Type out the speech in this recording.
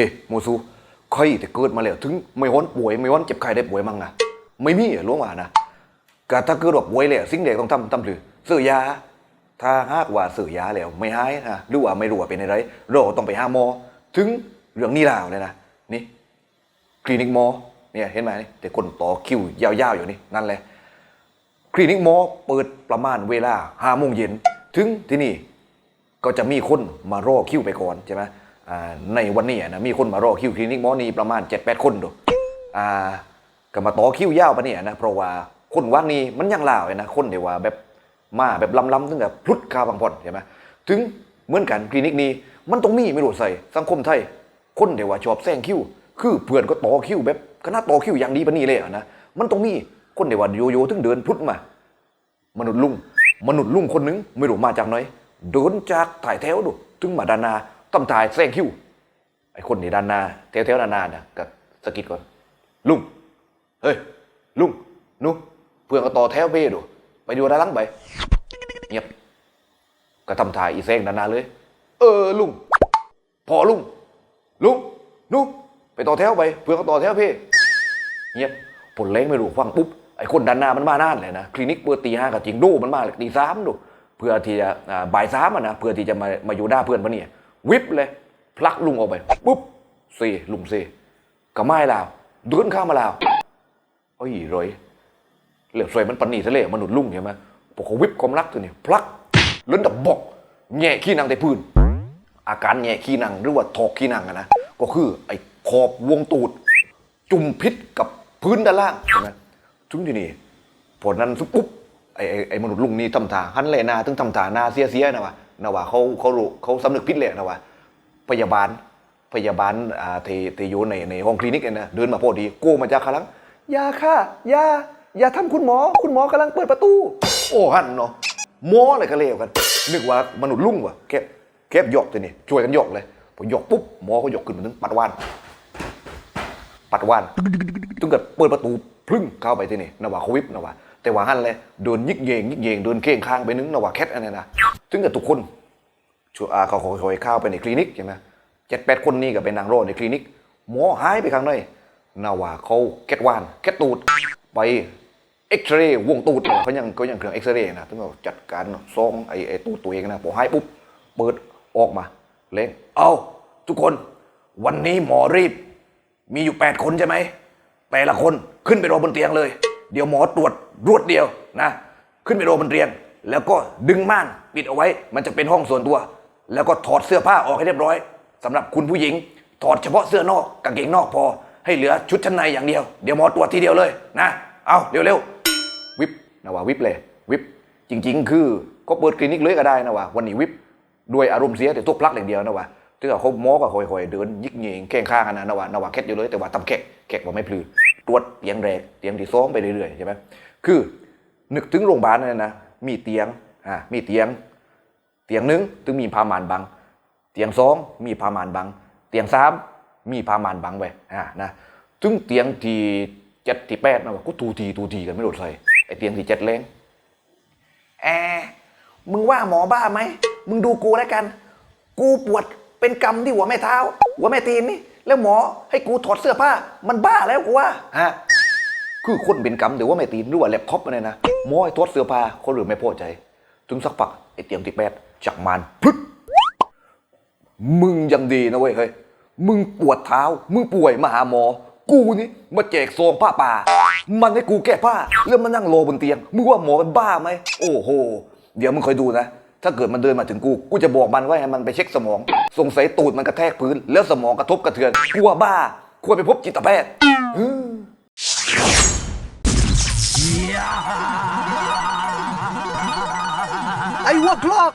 ฮ้โมซูใครแต่เกิดมาแล้ว ถึงไม่ฮ้อนป่วยไม่ฮ้อนเจ็บไข้ได้ป่วยมั่งอะไม่มีอะรู้ว่านะก็ถ้าเกิดว่าป่วยแล้วสิ่งเดียวต้องทำทำหรือซื้อยาถ้าหากว่าซื้อยาแล้วไม่หายนะหรือว่าไม่รู้ว่าเป็นอะไรเราต้องไปหาหมอ ถึงเรื่องนี้แล้วเลยนะนี่คลินิกหมอเนี่ยเห็นไหมนี่แต่คนต่อคิวยาวๆอยู่นี่นั่นแหละคลินิกหมอเปิดประมาณเวลาห้าโมงเย็นถึงที่นี่ก็จะมีคนมารอคิวไปก่อนใช่ไหม ในวันนี้นะมีคนมารอคิวคลินิกหมอนีประมาณ 7 8 คนดูอ่าก็มาต่อคิวยาวปะเนี่ยนะเพราะว่าคนว่างนี้มันยังลาวเลยนะคนเดียวว่าแบบมาแบบล้ำๆถึงแบบพลุดคาบางพอนใช่ไหมถึงเหมือนกันคลินิกนี้มันต้องมีไม่รู้ใส่สังคมไทย คนเดียวว่าชอบแซงคิว คือเพื่อนก็ต่อคิวแบบคณะต่อคิวอย่างดีปะนี่เลยนะมันต้องมีคนเดียวว่าโยโย่ถึงเดินพลุดมา มนุษย์ลุงมนุษย์ลุงคนหนึงไม่รู้มาจากไหนเดินจากถ่ายแถวดูถึงมาดานา ต้องถ่ายแซงคิวไอ้คนนี่ด้านหนาแถวๆด้านหนาเนี่ยก็สะกิดก่อน ลุง เฮ้ย ลุงนุเพื่อนก็ต่อแถวเบ้ดูไปดูด้านหลังไปเงียบก็ทำถ่ายอีแซงด้านหนาเลย เออลุงพอลุง ลุงนุไปต่อแถวไป เพื่อนก็ต่อแถวเพ่เงียบผลเล้งไม่รู้ฟังปุ๊บไอ้คนด้านหน้ามันมาน่านเลยนะคลินิกเปิดตีห้ากับจริงดูมันมาตีสามดูเพื่อที่จะบ่ายสามอะนะเพื่อที่จะมามาอยู่หน้าเพื่อนปะเนี่ย วิบเลย พลักลุงออกไปปุ๊บเซลุงเซก็ไม่ลาวเดินข้ามมาลาวโอ้ยรอยเหลือสวยมันปนีทะเลมนุษย์ลุงใช่ไหมพอเขาวิบความรักตัวนี้พลักล้นดับบอกแง่ขี้นางแต่พื้น อาการแง่ขี้นางหรือว่าถอกขี้นางนะก็คือไอ้ขอบวงตูด จุ่มพิษกับพื้นด้านล่างใช่ไหมถึงที่นี่ผลนั้นปุ๊บไอ้ไอ้มนุษย์ลุงนี่ทำทาหันเลยหนาถึงทำทาหนาเสียเสียนะวะ นะวะเขาเขารู้เขาสำนึกผิดเลยนะวะพยาบาลพยาบาลอ่าที่ที่อยู่ในในห้องคลินิกเนี่ยนะเดินมาพอดีโก้มาจากขลังยาค่ะยาอย่าทำคุณหมอ คุณหมอกำลังเปิดประตู โอ้หันเนาะหมออะไรก็เลวกัน นึกว่ามนุษย์ลุ่งวะแคบแคบหยกตัวนี่ช่วยกันหยกเลยพอหยกปุ๊บหมอก็ยกขึ้นมาถึงปัดวาน ปัดวานถึงกับเปิดประตูพลึ่งเข้าไปที่นี่นว่าเขาวิบนว่าแต่ว่าหันเลยเดินยิกเยงยิกเยงเดินเก้งข้างไปนึงนว่าแคทอันนี้นะ ถึงกับทุกคนช่วยอาเขาคอยเข้าไปในคลินิกใช่ไหมเจ็ดแปดคนนี่ก็ไปนั่งรอในคลินิก หมอหายไปข้างในนว่าเขาแคทวานแคทตูดไปเอ็กซเรย์วงตูดเขายังเขายังเครื่องเอ็กซเรย์นะถึงกับจัดการซองไอ้ไอ้ตูดตัวเองนะพอหายปุ๊บเปิดออกมาเล่งเอาทุกคนวันนี้หมอรีบ มีอยู่ 8 คนใช่ไหมแต่ละคนขึ้นไปรอบนเตียงเลย เดี๋ยวหมอตรวจรวดเดียวนะ ขึ้นไปรอบนเตียง แล้วก็ดึงม่านปิดเอาไว้ มันจะเป็นห้องส่วนตัว แล้วก็ถอดเสื้อผ้าออกให้เรียบร้อยสำหรับคุณผู้หญิง ถอดเฉพาะเสื้อนอกกางเกงนอกพอ ให้เหลือชุดชั้นในอย่างเดียว เดี๋ยวหมอตรวจทีเดียวเลยนะ เอาเร็วๆวิบนะว่าวิบเลย วิบจริง ๆ คือก็เปิดคลินิกเลยก็ได้นะว่าวันนี้วิบด้วยอารมณ์เสียแต่ตัวพลักอย่างเดียวนะว่าที่เขาหมอก็คอยๆเดินยิกเงงแข้งข้างกันนะนะว่านะว่าแคทอยู่เลยแต่ว่าทำแขกแขกว่าไม่พลือตรวจเตียงแรกเตียงที่สองไปเรื่อยๆใช่ไหมคือนึกถึงโรงพยาบาลนั่นนะ มีเตียงอ่ามีเตียง เตียงหนึ่งถึงมีผ้าม่านบัง เตียงสองมีผ้าม่านบัง เตียงสามมีผ้าม่านบังไว้อ่านะถึงเตียงที่เจ็ดที่แปดนะว่าก็ตูทีตูทีกันไม่โดดใส่ไอเตียงที่เจ็ดเลงแอมึงว่าหมอบ้าไหม มึงดูกูแล้วกัน กูปวดเป็นกรรมที่หัวแม่เท้า หัวแม่ตีนนี่ แล้วหมอให้กูถอดเสื้อผ้า มันบ้าแล้วกูว่าฮะคือคนเป็นกรรมหรือว่าไม่ตีนหรือว่าแล็ปท็อปอะไรนะ หมอให้ถอดเสื้อผ้าคนอื่นไม่พอใจ ถึงสักพักไอเตียงที่แปดจากมานพลึดมึงยังดีนะเว้ยเฮ้ยมึงปวดเท้า มึงป่วยมาหาหมอ กูนี่มาแจกซองผ้าป่า มันให้กูแก้ผ้าแล้วมานั่งรอบนเตียง มึงว่าหมอมันบ้าไหม โอ้โห เดี๋ยวมึงคอยดูนะ ถ้าเกิดมันเดินมาถึงกู กูจะบอกมันว่าให้มันไปเช็คสมอง สงสัยตูดมันกระแทกพื้น แล้วสมองกระทบกระเทือน กูว่าบ้า ควรไปพบจิตแพทย์ ไอ้หัวคลอก